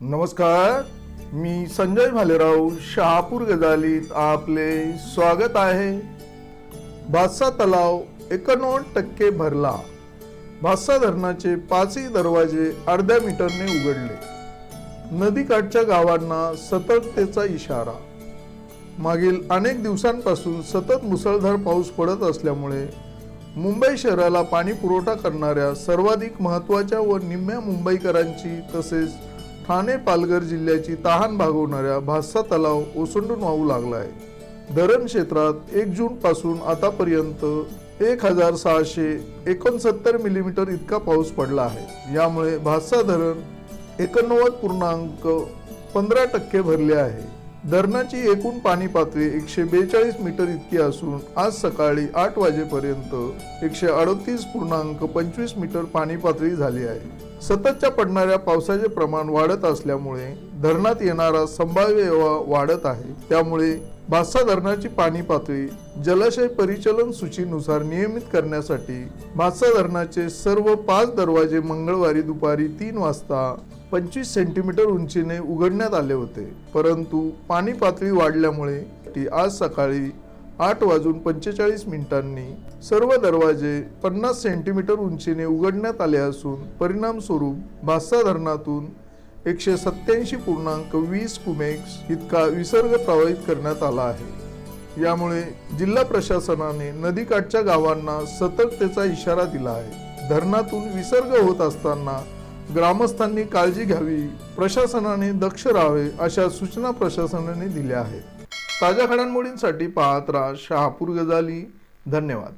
नमस्कार मी संजय भालेराव शहापूर गजालीत आपले स्वागत आहे. भातसा तलाव एकोणनव्वद टक्के भरला. भातसा धरणाचे पाचही दरवाजे अर्ध्या मीटरने उघडले. नदीकाठच्या गावांना सतर्कतेचा इशारा. मागील अनेक दिवसांपासून सतत मुसळधार पाऊस पडत असल्यामुळे मुंबई शहराला पाणी पुरवठा करणाऱ्या सर्वाधिक महत्त्वाच्या व निम्म्या मुंबईकरांची तसेच ठाणे पालघर जिल्ह्याची तहान भागवणाऱ्या भातसा तलाव ओसंडून वाहू लागला आहे धरण क्षेत्रात एक जून पासून आतापर्यंत एक हजार सहाशे एकोणसत्तर मिलीमीटर इतका पाऊस पडला आहे. यामुळे भातसा धरण एकोणनव्वद पूर्णांक पंधरा टक्के भरले आहे. धरणाची एकूण पाणी पातळी एकशे बेचाळीस मीटर इतकी असून आज सकाळी आठ वाजेपर्यंत एकशे अडतीस पूर्णांक पंचवीस मीटर पाणी पातळी झाली आहे. सततच्या पडणाऱ्या पावसाचे प्रमाण वाढत असल्यामुळे धरणात येणारा संभाव्य प्रवाह वाढत आहे. त्यामुळे भातसा धरणाची पाणी पातळी जलाशय परिचलन सूचीनुसार नियमित करण्यासाठी भातसा धरणाचे सर्व पाच दरवाजे मंगळवारी दुपारी तीन वाजता पंचवीस सेंटीमीटर उंचीने उघडण्यात आले होते. परंतु पाणी पातळी वाढल्यामुळे ती आज सकाळी आठ वाजून पंचेचाळीस मिनिटांनी सर्व दरवाजे पन्नास सेंटीमीटर उंचीने उघडण्यात आले असून परिणामस्वरूप भातसा धरणातून एकशे सत्याऐंशी पूर्णांक वीस कुमेक्स इतका विसर्ग प्रवाहित करण्यात आला आहे. यामुळे जिल्हा प्रशासनाने नदीकाठच्या गावांना सतर्कतेचा इशारा दिला आहे. धरणातून विसर्ग होत असताना ग्रामस्थांनी काळजी घ्यावी प्रशासनाने दक्ष राहावे अशा सूचना प्रशासनाने दिल्या आहेत. ताज्या घडामोडींसाठी पाहत राहा शहापूर गजाली. धन्यवाद.